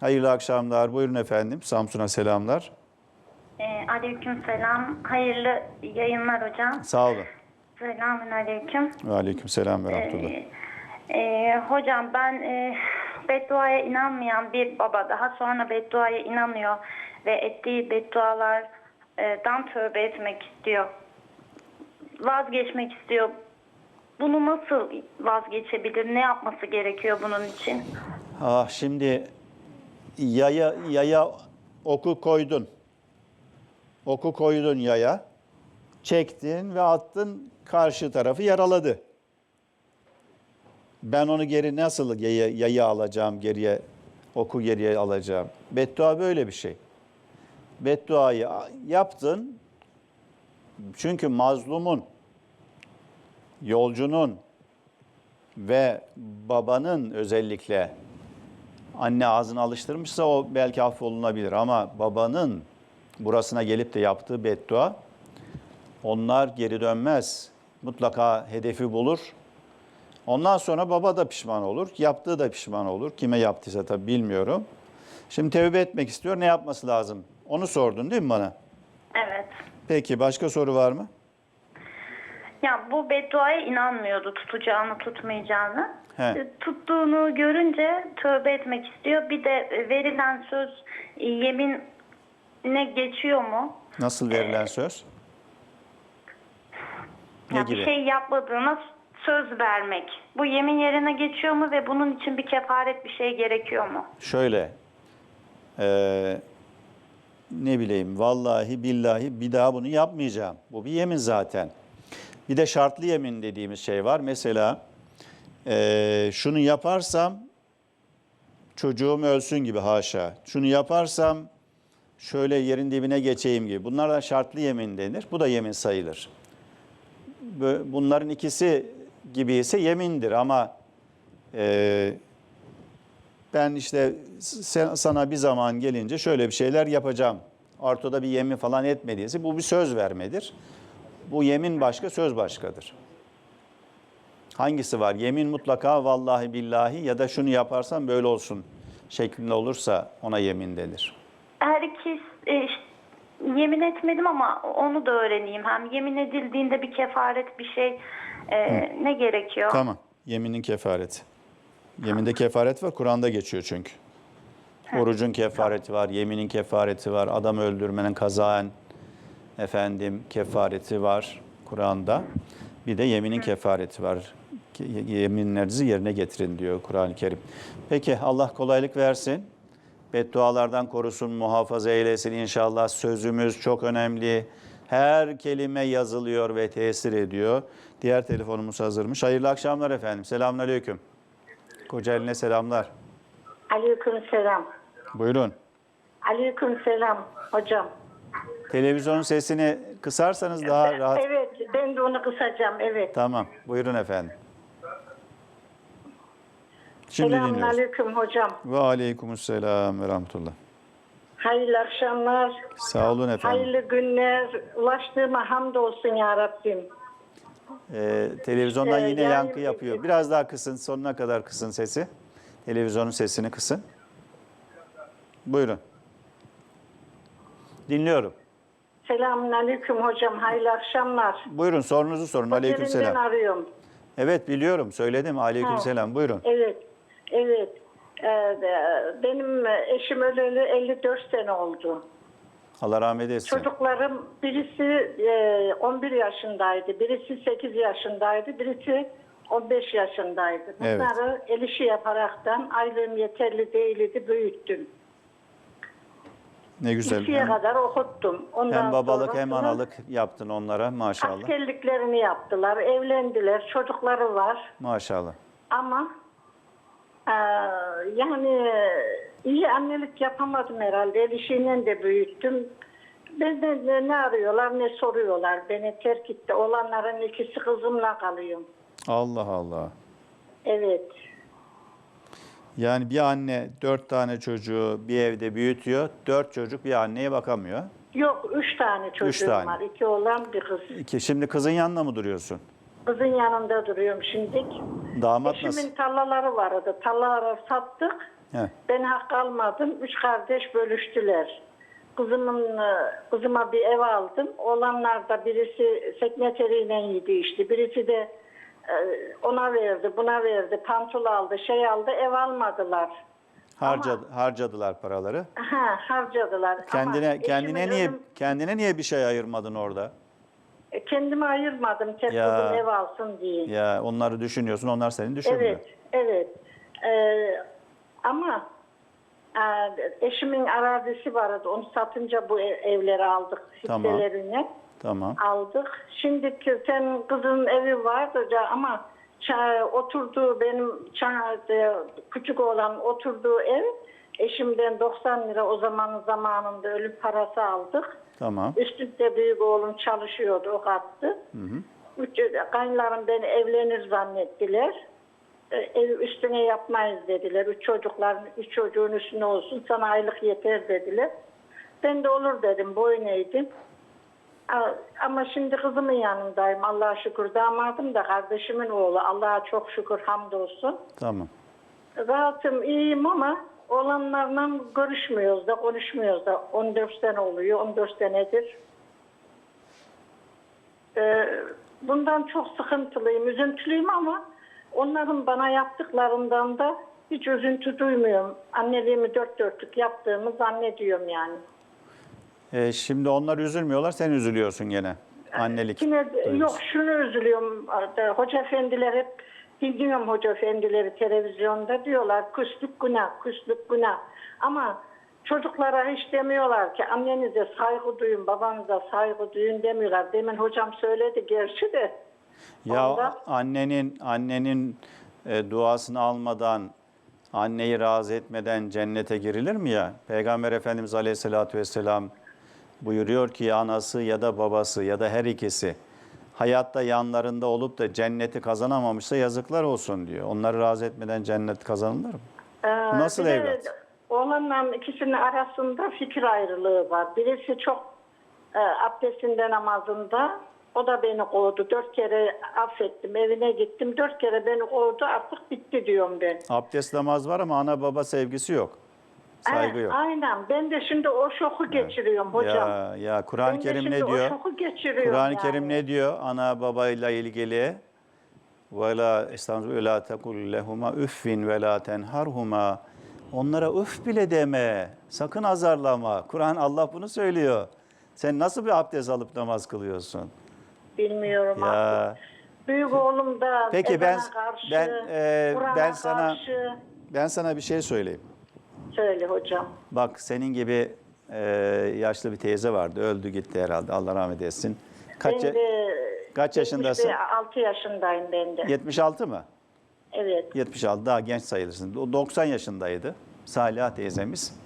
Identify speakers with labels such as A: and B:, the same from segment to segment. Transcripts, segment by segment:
A: Hayırlı akşamlar. Buyurun efendim. Samsun'a selamlar.
B: Ee, aleyküm selam. Hayırlı yayınlar hocam.
A: Sağ olun.
B: Selamün aleyküm.
A: Ve aleyküm selam ve rahmetullah.
B: Ee, e, hocam ben e, bedduaya inanmayan bir baba daha sonra bedduaya inanıyor ve ettiği beddualardan tövbe etmek istiyor. Vazgeçmek istiyor. Bunu nasıl vazgeçebilir? Ne yapması gerekiyor bunun için?
A: Ah şimdi yaya yaya oku koydun. Oku koydun yaya. Çektin ve attın karşı tarafı yaraladı. Ben onu geri nasıl yaya, yaya alacağım geriye, oku geriye alacağım. Beddua böyle bir şey. Bedduayı yaptın. Çünkü mazlumun, yolcunun ve babanın özellikle anne ağzını alıştırmışsa o belki affolunabilir ama babanın burasına gelip de yaptığı beddua onlar geri dönmez. Mutlaka hedefi bulur. Ondan sonra baba da pişman olur. Yaptığı da pişman olur. Kime yaptıysa tabii bilmiyorum. Şimdi tevbe etmek istiyor. Ne yapması lazım? Onu sordun değil mi bana?
B: Evet.
A: Peki başka soru var mı?
B: Ya bu bedduaya inanmıyordu tutacağını tutmayacağını.
A: He.
B: E, Tuttuğunu görünce tövbe etmek istiyor. Bir de verilen söz e, yeminine geçiyor mu?
A: Nasıl verilen söz? Ne
B: Ya
A: gibi?
B: bir şey yapmadığına söz vermek. Bu yemin yerine geçiyor mu ve bunun için bir kefaret bir şey gerekiyor mu?
A: Şöyle, eee, ne bileyim, vallahi billahi bir daha bunu yapmayacağım. Bu bir yemin zaten. Bir de şartlı yemin dediğimiz şey var. Mesela eee, şunu yaparsam çocuğum ölsün gibi haşa. Şunu yaparsam şöyle yerin dibine geçeyim gibi. Bunlardan şartlı yemin denir. Bu da yemin sayılır. Bunların ikisi gibi ise yemindir ama eee ben işte sen, sana bir zaman gelince şöyle bir şeyler yapacağım. Ortada bir yemin falan etmediyse bu bir söz vermedir. Bu yemin başka, söz başkadır. Hangisi var? Yemin mutlaka vallahi billahi ya da şunu yaparsan böyle olsun şeklinde olursa ona yemin denir.
B: Her iki e, yemin etmedim ama onu da öğreneyim. Hem yemin edildiğinde bir kefaret bir şey e, ne gerekiyor?
A: Tamam. Yeminin kefareti. Yeminde kefaret var. Kur'an'da geçiyor çünkü. Orucun kefareti var, yeminin kefareti var, adam öldürmenin kazaen efendim kefareti var Kur'an'da. Bir de yeminin kefareti var. Yeminlerinizi yerine getirin diyor Kur'an-ı Kerim. Peki Allah kolaylık versin. Beddualardan korusun, muhafaza eylesin inşallah. Sözümüz çok önemli. Her kelime yazılıyor ve tesir ediyor. Diğer telefonumuz hazırmış. Hayırlı akşamlar efendim. Selamünaleyküm. Kocaeli'ne selamlar.
C: Aleyküm selam.
A: Buyurun.
C: Aleyküm selam hocam.
A: Televizyonun sesini kısarsanız daha rahat.
C: Evet ben de onu kısacağım evet.
A: Tamam. Buyurun efendim. Şimdi
C: Selamun aleyküm hocam.
A: Ve aleykümselam ve rahmetullah.
C: Hayırlı akşamlar.
A: Sağ olun efendim.
C: Hayırlı günler. Ulaştığıma hamdolsun ya Rabbim.
A: Ee, televizyondan
C: Ee,
A: yine
C: yani-
A: yankı yapıyor. Biraz daha kısın, sonuna kadar kısın sesi. Televizyonun sesini kısın. Buyurun. Dinliyorum.
C: Selamun aleyküm hocam. Hayırlı akşamlar.
A: Buyurun sorunuzu sorun.
C: Kocaeli'nden
A: Aleykümselam.
C: arıyorum.
A: Evet biliyorum. Söyledim. Aleykümselam. Buyurun.
C: Evet. Evet. Ee, e, benim eşim öleli 54 sene oldu.
A: Allah rahmet etsin.
C: Çocuklarım birisi e, 11 yaşındaydı, birisi 8 yaşındaydı, birisi 15 yaşındaydı.
A: Evet.
C: Bunları el işi yaparaktan aylığım yeterli değildi, büyüttüm.
A: Ne güzel.
C: İkiye
A: Hem,
C: kadar okuttum. Ondan
A: hem babalık hem
C: sonrasını
A: analık yaptın onlara maşallah.
C: Askerliklerini yaptılar, evlendiler, çocukları var.
A: Maşallah.
C: Ama yani iyi annelik yapamadım herhalde. İşiyle de büyüttüm. Ben de ne, ne arıyorlar ne soruyorlar. Beni terk etti. Olanların ikisi kızımla kalıyorum.
A: Allah Allah.
C: Evet.
A: Yani bir anne dört tane çocuğu bir evde büyütüyor. Dört çocuk bir anneye bakamıyor.
C: Yok üç tane çocuğum
A: tane.
C: var. İki oğlan bir kız.
A: İki, şimdi kızın yanına mı duruyorsun?
C: Kızın yanında duruyorum şimdi.
A: Damat
C: Eşimin
A: nasıl?
C: tarlaları vardı. Tarlaları sattık.
A: He.
C: Ben hak almadım. Üç kardeş bölüştüler. Kızımın e, kızıma bir ev aldım. Oğlanlar da birisi sekreteriyle yedi işte. Birisi de e, ona verdi, buna verdi, pantol aldı, şey aldı, ev almadılar.
A: Harca, harcadılar paraları.
C: Ha, harcadılar. Ama
A: Kendine kendine
C: eşimin
A: niye
C: ölüm-
A: kendine niye bir şey ayırmadın orada?
C: E, kendime ayırmadım
A: Ya.
C: kızım ev alsın diye.
A: Ya onları düşünüyorsun, onlar seni düşünmüyor.
C: Evet, evet. Ee, ama e, eşimin arazisi vardı. Onu satınca bu ev- evleri aldık
A: Tamam.
C: hisselerini.
A: Tamam.
C: Aldık. Şimdiki sen kızın evi vardı da ama ça- oturduğu benim ça- e, küçük olan oturduğu ev eşimden 90 lira o zaman zamanında ölüm parası aldık.
A: Tamam.
C: Üstünde büyük oğlum çalışıyordu, o kattı. Üç, kayınlarım beni evlenir zannettiler. E, Ev üstüne yapmayız dediler. Üç çocukların, üç çocuğun üstüne olsun, sana aylık yeter dediler. Ben de olur dedim, boyun eğdim. Ama şimdi kızımın yanındayım, Allah'a şükür. Damadım da kardeşimin oğlu, Allah'a çok şükür, hamdolsun.
A: Tamam.
C: Rahatım, iyiyim ama olanlarla görüşmüyoruz da, konuşmuyoruz da. 14 sene oluyor, 14 senedir. Ee, bundan çok sıkıntılıyım, üzüntülüyüm ama onların bana yaptıklarından da hiç üzüntü duymuyorum. Anneliğimi dört dörtlük yaptığımı zannediyorum yani.
A: E, şimdi onlar üzülmüyorlar, sen üzülüyorsun gene. Annelik.
C: Yine yok şunu üzülüyorum. Hoca efendiler hep dinliyorum hoca efendileri televizyonda diyorlar küslük günah, küslük günah. Ama çocuklara hiç demiyorlar ki annenize saygı duyun, babanıza saygı duyun demiyorlar. Demin hocam söyledi gerçi de.
A: Ya
C: Ondan-
A: annenin annenin e, duasını almadan, anneyi razı etmeden cennete girilir mi ya? Peygamber Efendimiz Aleyhisselatü Vesselam buyuruyor ki anası ya da babası ya da her ikisi hayatta yanlarında olup da cenneti kazanamamışsa yazıklar olsun diyor. Onları razı etmeden cennet kazanılır mı?
C: Ee,
A: Nasıl
C: bir de
A: evlat?
C: Oğlanla ikisinin arasında fikir ayrılığı var. Birisi çok e, abdestinde namazında. O da beni kovdu. Dört kere affettim. Evine gittim. Dört kere beni kovdu. Artık bitti diyorum ben.
A: Abdest namaz var ama ana baba sevgisi yok. Saygı yok.
C: Aynen. Ben de şimdi o şoku geçiriyorum hocam.
A: Ya ya Kur'an-ı
C: ben de
A: Kerim
C: şimdi
A: ne
C: o
A: diyor?
C: şoku geçiriyorum
A: Kur'an-ı
C: yani.
A: Kerim ne diyor? Ana babayla ilgili ve la estağfirullah ve la tekul lehuma üffin ve la tenharhuma. Onlara üf bile deme. Sakın azarlama. Kur'an Allah bunu söylüyor. Sen nasıl bir abdest alıp namaz kılıyorsun?
C: Bilmiyorum
A: Ya.
C: artık. Büyük oğlum da
A: Peki
C: ezana
A: ben-
C: karşı,
A: ben, e,
C: Kur'an'a
A: ben sana-
C: karşı.
A: Ben sana bir şey söyleyeyim.
C: Söyle hocam.
A: Bak senin gibi e, yaşlı bir teyze vardı. Öldü gitti herhalde. Allah rahmet etsin. Kaç,
C: ben de
A: kaç yaşındasın?
C: 6 yaşındayım ben de.
A: 76 mı?
C: Evet.
A: 76 daha genç sayılırsın. O 90 yaşındaydı Salih teyzemiz.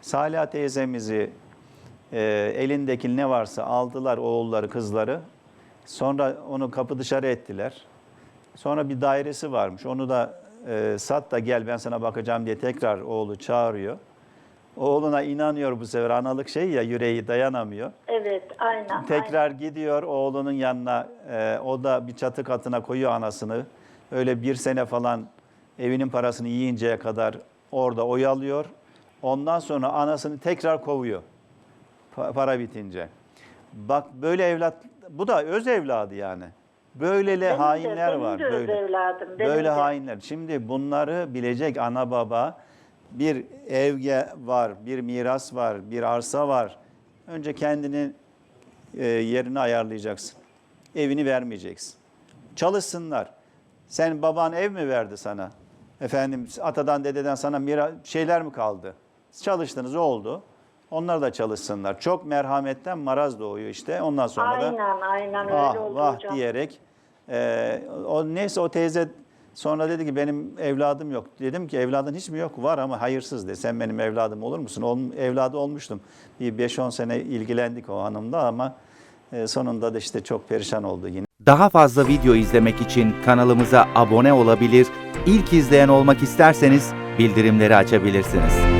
A: Salih teyzemizi e, elindeki ne varsa aldılar oğulları kızları. Sonra onu kapı dışarı ettiler. Sonra bir dairesi varmış. Onu da e, sat da gel ben sana bakacağım diye tekrar oğlu çağırıyor. Oğluna inanıyor bu sefer analık şey ya yüreği dayanamıyor.
C: Evet, aynen.
A: Tekrar gidiyor oğlunun yanına. e, o da bir çatı katına koyuyor anasını. Öyle bir sene falan evinin parasını yiyinceye kadar orada oyalıyor. Ondan sonra anasını tekrar kovuyor. Pa- para bitince. Bak böyle evlat, bu da öz evladı yani. Böylele
C: Benim
A: hainler var.
C: de öz
A: böyle.
C: evladım,
A: böyle
C: de.
A: hainler. Şimdi bunları bilecek ana baba. Bir evge var, bir miras var, bir arsa var. Önce kendini e, yerini ayarlayacaksın. Evini vermeyeceksin. Çalışsınlar. Sen baban ev mi verdi sana? Efendim atadan dededen sana mira şeyler mi kaldı? Çalıştınız oldu. Onlar da çalışsınlar. Çok merhametten maraz doğuyor işte. Ondan sonra da
C: Aynen, aynen öyle
A: ah
C: oldu
A: vah
C: hocam.
A: diyerek e, o neyse o teyze sonra dedi ki benim evladım yok. Dedim ki evladın hiç mi yok? Var ama hayırsız de. Sen benim evladım olur musun? Ol, evladı olmuştum. Bir 5-10 sene ilgilendik o hanımda ama e, sonunda da işte çok perişan oldu yine.
D: Daha fazla video izlemek için kanalımıza abone olabilir, ilk izleyen olmak isterseniz bildirimleri açabilirsiniz.